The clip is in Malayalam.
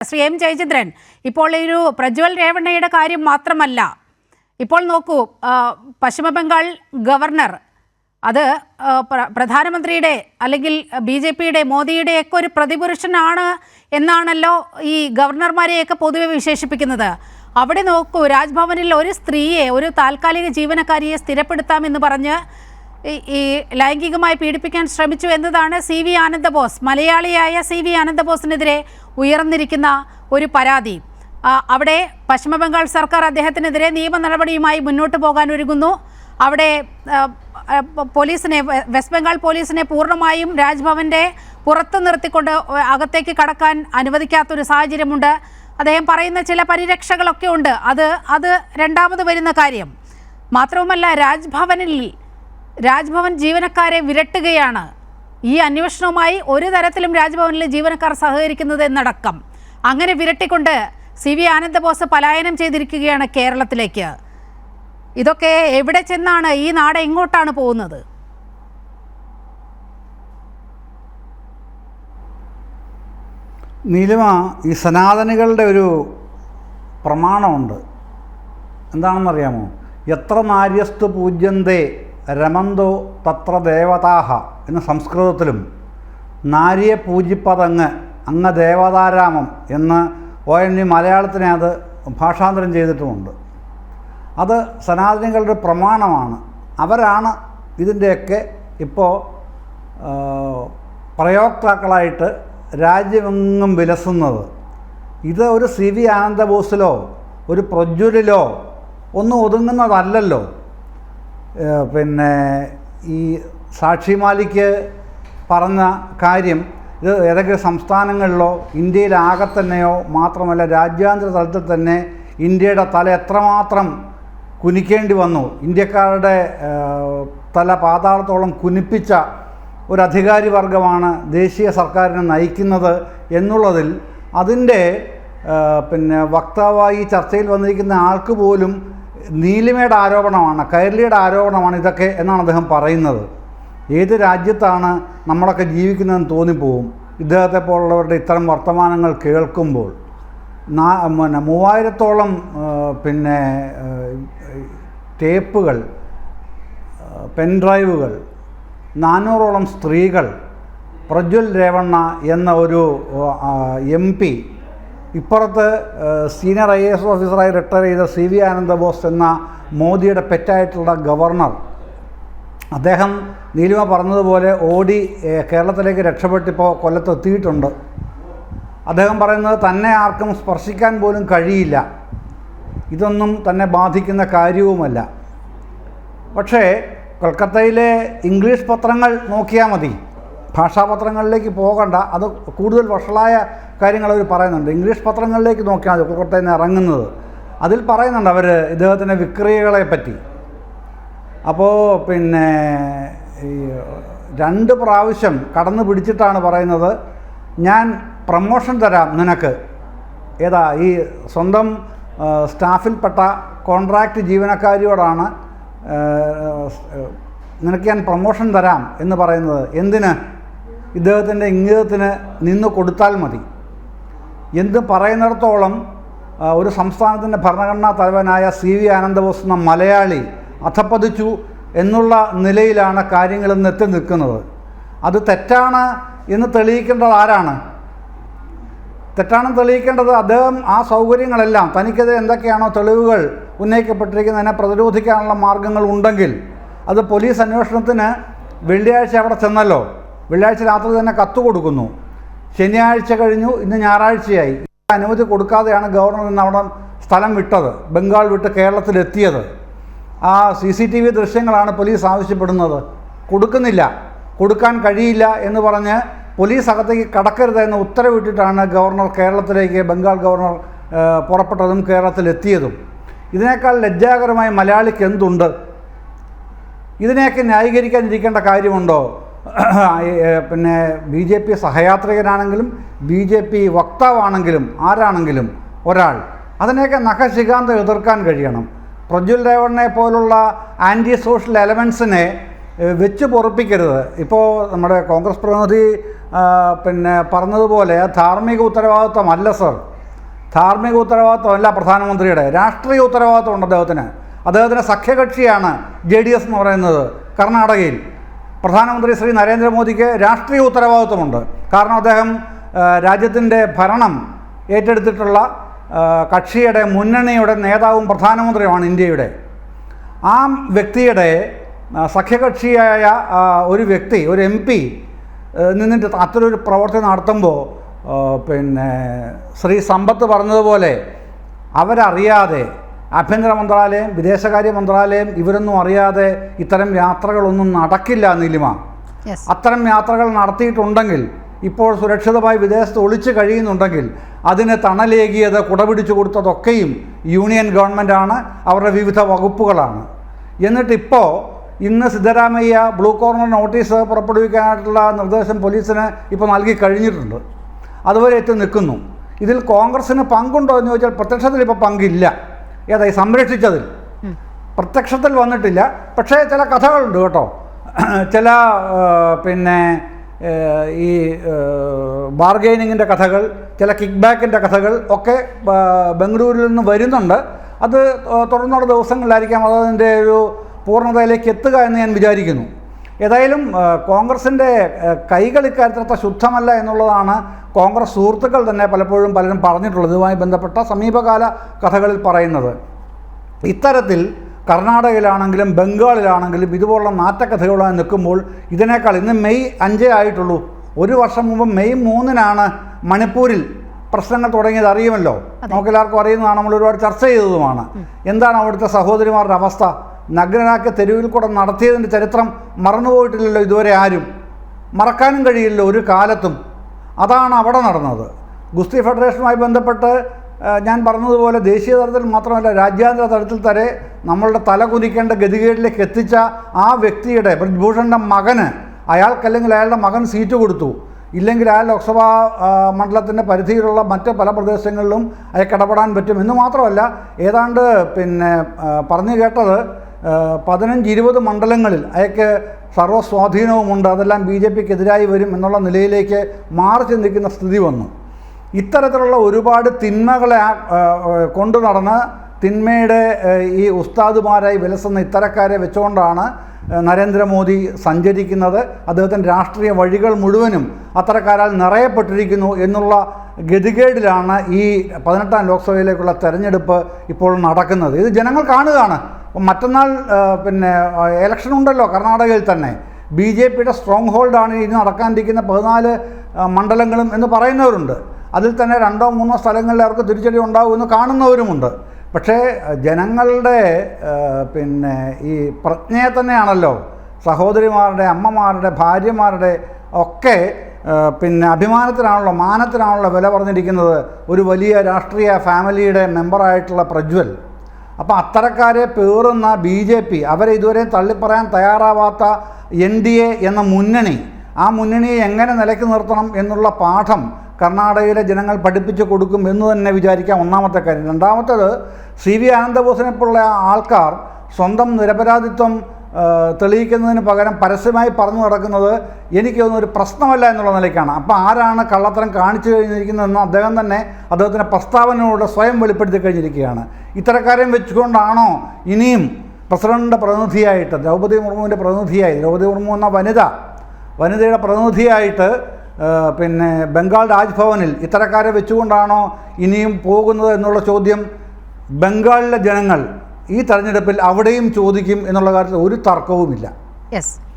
ശ്രീ എം ജയചന്ദ്രൻ ഇപ്പോൾ ഒരു പ്രജ്വൽ രേവണ്ണയുടെ കാര്യം മാത്രമല്ല ഇപ്പോൾ നോക്കൂ പശ്ചിമബംഗാൾ പശ്ചിമ ബംഗാൾ ഗവർണർ അത് പ്രധാനമന്ത്രിയുടെ അല്ലെങ്കിൽ ബി ജെ പിയുടെ മോദിയുടെയൊക്കെ ഒരു പ്രതിപുരുഷനാണ് എന്നാണല്ലോ ഈ ഗവർണർമാരെയൊക്കെ പൊതുവെ വിശേഷിപ്പിക്കുന്നത്. അവിടെ നോക്കൂ രാജ്ഭവനിൽ ഒരു സ്ത്രീയെ ഒരു താൽക്കാലിക ജീവനക്കാരിയെ സ്ഥിരപ്പെടുത്താമെന്ന് പറഞ്ഞ് ഈ- ലൈംഗികമായി പീഡിപ്പിക്കാൻ ശ്രമിച്ചു എന്നതാണ് സി വി ആനന്ദബോസ്. മലയാളിയായ സി വി ആനന്ദബോസിനെതിരെ ഉയർന്നിരിക്കുന്ന ഒരു പരാതി. അവിടെ പശ്ചിമബംഗാൾ സർക്കാർ അദ്ദേഹത്തിനെതിരെ നിയമ നടപടിയുമായി മുന്നോട്ട് പോകാൻ ഒരുങ്ങുന്നു. അവിടെ പോലീസിനെ വെസ്റ്റ് ബംഗാൾ പോലീസിനെ പൂർണമായും രാജ്ഭവന്റെ പുറത്ത് നിർത്തിക്കൊണ്ട് അകത്തേക്ക് കടക്കാൻ അനുവദിക്കാത്തൊരു സാഹചര്യമുണ്ട്. അദ്ദേഹം പറയുന്ന ചില പരിരക്ഷകളൊക്കെ ഉണ്ട്. അത് അത് രണ്ടാമത് വരുന്ന കാര്യം. മാത്രവുമല്ല രാജ്ഭവനിൽ രാജ്ഭവൻ ജീവനക്കാരെ വിരട്ടുകയാണ്. ഈ അന്വേഷണവുമായി ഒരു തരത്തിലും രാജ്ഭവനിലെ ജീവനക്കാർ സഹകരിക്കുന്നത് എന്നടക്കം. അങ്ങനെ വിരട്ടിക്കൊണ്ട് സി വി ആനന്ദബോസ് പലായനം ചെയ്തിരിക്കുകയാണ് കേരളത്തിലേക്ക്. ഇതൊക്കെ എവിടെ ചെന്നാണ്? ഈ നാട് എങ്ങോട്ടാണ് പോകുന്നത്? നീലിമ ഈ സനാതനികളുടെ ഒരു പ്രമാണമുണ്ട്. എന്താണെന്നറിയാമോ? എത്ര നാര്യസ്തു പൂജ്യന്തേ രമന്തോ തത്ര ദേവതാഹ എന്ന് സംസ്കൃതത്തിലും നാരിയെ പൂജിപ്പതങ്ങ് അങ്ങ് ദേവതാരാമം എന്ന് ഒ എൻ വി മലയാളത്തിനെ അത് ഭാഷാന്തരം ചെയ്തിട്ടുമുണ്ട്. അത് സനാതനികളുടെ പ്രമാണമാണ്. അവരാണ് ഇതിന്റെയൊക്കെ ഇപ്പോൾ പ്രയോക്താക്കളായിട്ട് രാജ്യമെങ്ങും വിലസുന്നത്. ഇത് ഒരു സി വി ആനന്ദബോസിലോ ഒരു പ്രജ്വലിലോ ഒന്നും ഒതുങ്ങുന്നതല്ലല്ലോ. പിന്നെ ഈ സാക്ഷി മാലിക്ക് പറഞ്ഞ കാര്യം ഇത് ഏതെങ്കിലും സംസ്ഥാനങ്ങളിലോ ഇന്ത്യയിലാകെ തന്നെയോ മാത്രമല്ല രാജ്യാന്തര തലത്തിൽ തന്നെ ഇന്ത്യയുടെ തല എത്രമാത്രം കുനിക്കേണ്ടി വന്നു. ഇന്ത്യക്കാരുടെ തല പാതാളത്തോളം കുനിപ്പിച്ച ഒരു അധികാരി വർഗമാണ് ദേശീയ സർക്കാരിനെ നയിക്കുന്നത് എന്നുള്ളതിൽ അതിന്റെ പിന്നെ വക്താവായി ചർച്ചയിൽ വന്നിരിക്കുന്ന ആൾക്ക് പോലും നീലിമയുടെ ആരോപണമാണ് കൈരളിയുടെ ആരോപണമാണ് ഇതൊക്കെ എന്നാണ് അദ്ദേഹം പറയുന്നത്. ഏത് രാജ്യത്താണ് നമ്മളൊക്കെ ജീവിക്കുന്നതെന്ന് തോന്നിപ്പോവും. ഇദ്ദേഹത്തെ പോലുള്ളവരുടെ ഇത്തരം വർത്തമാനങ്ങൾ കേൾക്കുമ്പോൾ പിന്നെ മൂവായിരത്തോളം പിന്നെ ടേപ്പുകൾ പെൻഡ്രൈവുകൾ നാനൂറോളം സ്ത്രീകൾ പ്രജ്വൽ രേവണ്ണ എന്ന ഒരു എം പി ഇപ്പുറത്ത് സീനിയർ ഐ എസ് ഓഫീസറായി റിട്ടയർ ചെയ്ത സി വി ആനന്ദബോസ് എന്ന മോദിയുടെ പെറ്റായിട്ടുള്ള ഗവർണർ. അദ്ദേഹം നീലിമ പറഞ്ഞതുപോലെ ഓടി കേരളത്തിലേക്ക് രക്ഷപ്പെട്ടിപ്പോൾ കൊല്ലത്ത് എത്തിയിട്ടുണ്ട് അദ്ദേഹം പറയുന്നത് തന്നെ ആർക്കും സ്പർശിക്കാൻ പോലും കഴിയില്ല. ഇതൊന്നും തന്നെ ബാധിക്കുന്ന കാര്യവുമല്ല. പക്ഷേ കൊൽക്കത്തയിലെ ഇംഗ്ലീഷ് പത്രങ്ങൾ നോക്കിയാൽ മതി. ഭാഷാപത്രങ്ങളിലേക്ക് പോകണ്ട. അത് കൂടുതൽ വഷളായ കാര്യങ്ങൾ അവർ പറയുന്നുണ്ട്. ഇംഗ്ലീഷ് പത്രങ്ങളിലേക്ക് നോക്കിയാൽ മതി കൊൽക്കത്തയിൽ നിന്ന് ഇറങ്ങുന്നത്. അതിൽ പറയുന്നുണ്ട് അവർ ഇദ്ദേഹത്തിന്റെ വിക്രിയകളെ പറ്റി. അപ്പോൾ പിന്നെ ഈ രണ്ട് പ്രാവശ്യം കടന്നു പിടിച്ചിട്ടാണ് പറയുന്നത് ഞാൻ പ്രമോഷൻ തരാം നിനക്ക്. ഏതാ ഈ സ്വന്തം സ്റ്റാഫിൽപ്പെട്ട കോൺട്രാക്റ്റ് ജീവനക്കാരിയോടാണ് നിനക്ക് ഞാൻ പ്രമോഷൻ തരാം എന്ന് പറയുന്നത്. എന്തിന്? ഇദ്ദേഹത്തിന്റെ ഇംഗിതത്തിന് നിന്ന് കൊടുത്താൽ മതി. എന്ത് പറയുന്നിടത്തോളം ഒരു സംസ്ഥാനത്തിന്റെ ഭരണഘടനാ തലവനായ സി വി ആനന്ദബോസ് എന്ന മലയാളി അധപ്പതിച്ചു എന്നുള്ള നിലയിലാണ് കാര്യങ്ങൾ ഇന്ന് എത്തി നിൽക്കുന്നത്. അത് തെറ്റാണ് എന്ന് തെളിയിക്കേണ്ടത് ആരാണ്? തെറ്റാണെന്ന് തെളിയിക്കേണ്ടത് അദ്ദേഹം ആ സൗകര്യങ്ങളെല്ലാം തനിക്കെതിരെ എന്തൊക്കെയാണോ തെളിവുകൾ ഉന്നയിക്കപ്പെട്ടിരിക്കുന്നതിനെ പ്രതിരോധിക്കാനുള്ള മാർഗങ്ങൾ ഉണ്ടെങ്കിൽ അത് പോലീസ് അന്വേഷണത്തിന് വെള്ളിയാഴ്ച അവിടെ ചെന്നല്ലോ. വെള്ളിയാഴ്ച രാത്രി തന്നെ കത്ത് കൊടുക്കുന്നു. ശനിയാഴ്ച കഴിഞ്ഞു ഇന്ന് ഞായറാഴ്ചയായി. അനുമതി കൊടുക്കാതെയാണ് ഗവർണർ ഇന്ന് അവിടെ സ്ഥലം വിട്ടത് ബംഗാൾ വിട്ട് കേരളത്തിലെത്തിയത്. ആ സി സി ടി വി ദൃശ്യങ്ങളാണ് പോലീസ് ആവശ്യപ്പെടുന്നത്. കൊടുക്കുന്നില്ല കൊടുക്കാൻ കഴിയില്ല എന്ന് പറഞ്ഞ് പോലീസ് അകത്തേക്ക് കടക്കരുത് എന്ന് ഉത്തരവിട്ടിട്ടാണ് ഗവർണർ കേരളത്തിലേക്ക് ബംഗാൾ ഗവർണർ പുറപ്പെട്ടതും കേരളത്തിലെത്തിയതും. ഇതിനേക്കാൾ ലജ്ജാകരമായ മലയാളിക്ക് എന്തുണ്ട്? ഇതിനെയൊക്കെ ന്യായീകരിക്കാനിരിക്കേണ്ട കാര്യമുണ്ടോ? പിന്നെ ബി ജെ പി സഹയാത്രികനാണെങ്കിലും ബി ജെ പി വക്താവാണെങ്കിലും ആരാണെങ്കിലും ഒരാൾ. അതിനെയൊക്കെ നഖശികാന്തം എതിർക്കാൻ കഴിയണം. പ്രജ്വൽ രേവണ്ണെ പോലുള്ള ആന്റി സോഷ്യൽ എലമെൻസിനെ വെച്ച് പൊറപ്പിക്കരുത്. ഇപ്പോൾ നമ്മുടെ കോൺഗ്രസ് പ്രതിനിധി പിന്നെ പറഞ്ഞതുപോലെ ധാർമ്മിക ഉത്തരവാദിത്വമല്ല സർ. ധാർമ്മിക ഉത്തരവാദിത്വമല്ല പ്രധാനമന്ത്രിയുടെ. രാഷ്ട്രീയ ഉത്തരവാദിത്വമുണ്ട് അദ്ദേഹത്തിന്. അദ്ദേഹത്തിന്റെ സഖ്യകക്ഷിയാണ് ജെ ഡി എസ് എന്ന് പറയുന്നത് കർണാടകയിൽ. പ്രധാനമന്ത്രി ശ്രീ നരേന്ദ്രമോദിക്ക് രാഷ്ട്രീയ ഉത്തരവാദിത്വമുണ്ട്. കാരണം അദ്ദേഹം രാജ്യത്തിന്റെ ഭരണം ഏറ്റെടുത്തിട്ടുള്ള കക്ഷിയുടെ മുന്നണിയുടെ നേതാവും പ്രധാനമന്ത്രിയുമാണ് ഇന്ത്യയുടെ. ആ വ്യക്തിയുടെ സഖ്യകക്ഷിയായ ഒരു വ്യക്തി ഒരു എം പി നിന്നിട്ട് അത്തരൊരു പ്രവർത്തി നടത്തുമ്പോൾ പിന്നെ ശ്രീ സമ്പത്ത് പറഞ്ഞതുപോലെ അവരറിയാതെ ആഭ്യന്തര മന്ത്രാലയം വിദേശകാര്യ മന്ത്രാലയം ഇവരൊന്നും അറിയാതെ ഇത്തരം യാത്രകളൊന്നും നടക്കില്ല നീലിമ. അത്തരം യാത്രകൾ നടത്തിയിട്ടുണ്ടെങ്കിൽ ഇപ്പോൾ സുരക്ഷിതമായി വിദേശത്ത് ഒളിച്ചു കഴിയുന്നുണ്ടെങ്കിൽ അതിനെ തണലേകിയത് കുടപിടിച്ചു കൊടുത്തതൊക്കെയും യൂണിയൻ ഗവൺമെന്റാണ് അവരുടെ വിവിധ വകുപ്പുകളാണ്. എന്നിട്ടിപ്പോൾ ഇന്ന് സിദ്ധരാമയ്യ ബ്ലൂ കോർണർ നോട്ടീസ് പുറപ്പെടുവിക്കാനായിട്ടുള്ള നിർദ്ദേശം പോലീസിന് ഇപ്പോൾ നൽകി കഴിഞ്ഞിട്ടുണ്ട്. അതുവരെ എത്തി നിൽക്കുന്നു. ഇതിൽ കോൺഗ്രസ്സിന് പങ്കുണ്ടോ എന്ന് ചോദിച്ചാൽ പ്രത്യക്ഷത്തിൽ ഇപ്പോൾ പങ്കില്ല. ഏതായി സംരക്ഷിച്ചതിൽ? പ്രത്യക്ഷത്തിൽ വന്നിട്ടില്ല. പക്ഷേ ചില കഥകളുണ്ട് കേട്ടോ. ചില പിന്നെ ഈ ബാർഗെയിനിങ്ങിന്റെ കഥകൾ ചില കിക്ക് ബാക്കിന്റെ കഥകൾ ഒക്കെ ബംഗളൂരിൽ നിന്ന് വരുന്നുണ്ട്. അത് തുടർന്നുള്ള ദിവസങ്ങളിലായിരിക്കാം അതതിന്റെ ഒരു പൂർണതയിലേക്ക് എത്തുക എന്ന് ഞാൻ വിചാരിക്കുന്നു. ഏതായാലും കോൺഗ്രസിന്റെ കൈകൾ ഇക്കാര്യത്തിൽ അത്ര ശുദ്ധമല്ല എന്നുള്ളതാണ് കോൺഗ്രസ് സുഹൃത്തുക്കൾ തന്നെ പലപ്പോഴും പലരും പറഞ്ഞിട്ടുള്ളത്. ഇതുമായി ബന്ധപ്പെട്ട സമീപകാല കഥകളിൽ പറയുന്നത്. ഇത്തരത്തിൽ കർണാടകയിലാണെങ്കിലും ബംഗാളിലാണെങ്കിലും ഇതുപോലുള്ള നാറ്റക്കഥകളുമായി നിൽക്കുമ്പോൾ ഇതിനേക്കാൾ ഇന്ന് മെയ് അഞ്ചേ ആയിട്ടുള്ളൂ. ഒരു വർഷം മുമ്പ് മെയ് മൂന്നിനാണ് മണിപ്പൂരിൽ പ്രശ്നങ്ങൾ തുടങ്ങിയത് അറിയുമല്ലോ? നമുക്കെല്ലാവർക്കും അറിയുന്നതാണ്. നമ്മൾ ഒരുപാട് ചർച്ച ചെയ്തതുമാണ്. എന്താണ് അവിടുത്തെ സഹോദരിമാരുടെ അവസ്ഥ? നഗ്നനാക്കി തെരുവിൽ കൂടെ നടത്തിയതിന്റെ ചരിത്രം മറന്നുപോയിട്ടില്ലല്ലോ ഇതുവരെ ആരും. മറക്കാനും കഴിയില്ല ഒരു കാലത്തും. അതാണ് അവിടെ നടന്നത്. ഗുസ്തി ഫെഡറേഷനുമായി ബന്ധപ്പെട്ട് ഞാൻ പറഞ്ഞതുപോലെ ദേശീയ തലത്തിൽ മാത്രമല്ല രാജ്യാന്തര തലത്തിൽ വരെ നമ്മളുടെ തല കുനിക്കേണ്ട ഗതികേടിലേക്ക് എത്തിച്ച ആ വ്യക്തിയുടെ ബ്രിജ്ഭൂഷണിന്റെ മകന് അയാൾക്കല്ലെങ്കിൽ അയാളുടെ മകൻ സീറ്റ് കൊടുത്തു. ഇല്ലെങ്കിൽ ആ ലോക്സഭാ മണ്ഡലത്തിന്റെ പരിധിയിലുള്ള മറ്റ് പല പ്രദേശങ്ങളിലും അയാൾക്ക് ഇടപെടാൻ പറ്റും. എന്ന് മാത്രമല്ല ഏതാണ്ട് പിന്നെ പറഞ്ഞു കേട്ടത് പതിനഞ്ച് ഇരുപത് മണ്ഡലങ്ങളിൽ അയക്ക് സർവസ്വാധീനവുമുണ്ട് അതെല്ലാം ബി ജെ പിക്ക് എതിരായി വരും എന്നുള്ള നിലയിലേക്ക് മാറി ചിന്തിക്കുന്ന സ്ഥിതി വന്നു. ഇത്തരത്തിലുള്ള ഒരുപാട് തിന്മകളെ കൊണ്ടു നടന്ന് തിന്മയുടെ ഈ ഉസ്താദുമാരായി വിലസുന്ന ഇത്തരക്കാരെ വെച്ചുകൊണ്ടാണ് നരേന്ദ്രമോദി സഞ്ചരിക്കുന്നത്. അദ്ദേഹത്തിന്റെ രാഷ്ട്രീയ വഴികൾ മുഴുവനും അത്തരക്കാരാൽ നിറയപ്പെട്ടിരിക്കുന്നു എന്നുള്ള ഗതികേടിലാണ് ഈ പതിനെട്ടാം ലോക്സഭയിലേക്കുള്ള തെരഞ്ഞെടുപ്പ് ഇപ്പോൾ നടക്കുന്നത്. ഇത് ജനങ്ങൾ കാണുകയാണ്. മറ്റന്നാൾ പിന്നെ ഇലക്ഷൻ ഉണ്ടല്ലോ കർണാടകയിൽ തന്നെ. ബി ജെ പിയുടെ സ്ട്രോങ് ഹോൾഡാണ് ഇനി നടക്കാനിരിക്കുന്ന പതിനാല് മണ്ഡലങ്ങളും എന്ന് പറയുന്നവരുണ്ട്. അതിൽ തന്നെ രണ്ടോ മൂന്നോ സ്ഥലങ്ങളിൽ അവർക്ക് തിരിച്ചടി ഉണ്ടാകുമെന്ന് കാണുന്നവരുമുണ്ട്. പക്ഷേ ജനങ്ങളുടെ പിന്നെ ഈ പ്രജ്ഞയെ തന്നെയാണല്ലോ സഹോദരിമാരുടെ അമ്മമാരുടെ ഭാര്യമാരുടെ ഒക്കെ പിന്നെ അഭിമാനത്തിനാണല്ലോ മാനത്തിനാണല്ലോ വില പറഞ്ഞിരിക്കുന്നത് ഒരു വലിയ രാഷ്ട്രീയ ഫാമിലിയുടെ മെമ്പറായിട്ടുള്ള പ്രജ്വൽ. അപ്പോൾ അത്തരക്കാരെ പേറുന്ന ബി ജെ പി അവരെ ഇതുവരെയും തള്ളിപ്പറയാൻ തയ്യാറാവാത്ത എൻ ഡി എ എന്ന മുന്നണി ആ മുന്നണിയെ എങ്ങനെ നിലയ്ക്ക് നിർത്തണം എന്നുള്ള പാഠം കർണാടകയിലെ ജനങ്ങൾ പഠിപ്പിച്ചു കൊടുക്കും എന്ന് തന്നെ വിചാരിക്കാം ഒന്നാമത്തെ കാര്യം. രണ്ടാമത്തേത് സി വി ആനന്ദബോസിനെ പോലുള്ള ആൾക്കാർ സ്വന്തം നിരപരാധിത്വം തെളിയിക്കുന്നതിന് പകരം പരസ്യമായി പറഞ്ഞു നടക്കുന്നത് എനിക്കൊന്നും ഒരു പ്രശ്നമല്ല എന്നുള്ള നിലയ്ക്കാണ്. അപ്പോൾ ആരാണ് കള്ളത്തരം കാണിച്ചു കഴിഞ്ഞിരിക്കുന്നതെന്ന് അദ്ദേഹം തന്നെ അദ്ദേഹത്തിന്റെ പ്രസ്താവനയോട് സ്വയം വെളിപ്പെടുത്തി കഴിഞ്ഞിരിക്കുകയാണ്. ഇത്തരക്കാരെയും വെച്ചുകൊണ്ടാണോ ഇനിയും പ്രസിഡന്റിന്റെ പ്രതിനിധിയായിട്ട് ദ്രൗപദി മുർമുവിന്റെ പ്രതിനിധിയായി ദ്രൗപദി മുർമു എന്ന വനിത വനിതയുടെ പ്രതിനിധിയായിട്ട് പിന്നെ ബംഗാൾ രാജ്ഭവനിൽ ഇത്തരക്കാരെ വെച്ചുകൊണ്ടാണോ ഇനിയും പോകുന്നത് എന്നുള്ള ചോദ്യം ബംഗാളിലെ ജനങ്ങൾ ഈ തെരഞ്ഞെടുപ്പിൽ അവിടെയും ചോദിക്കും എന്നുള്ള കാര്യത്തിൽ ഒരു തർക്കവുമില്ല.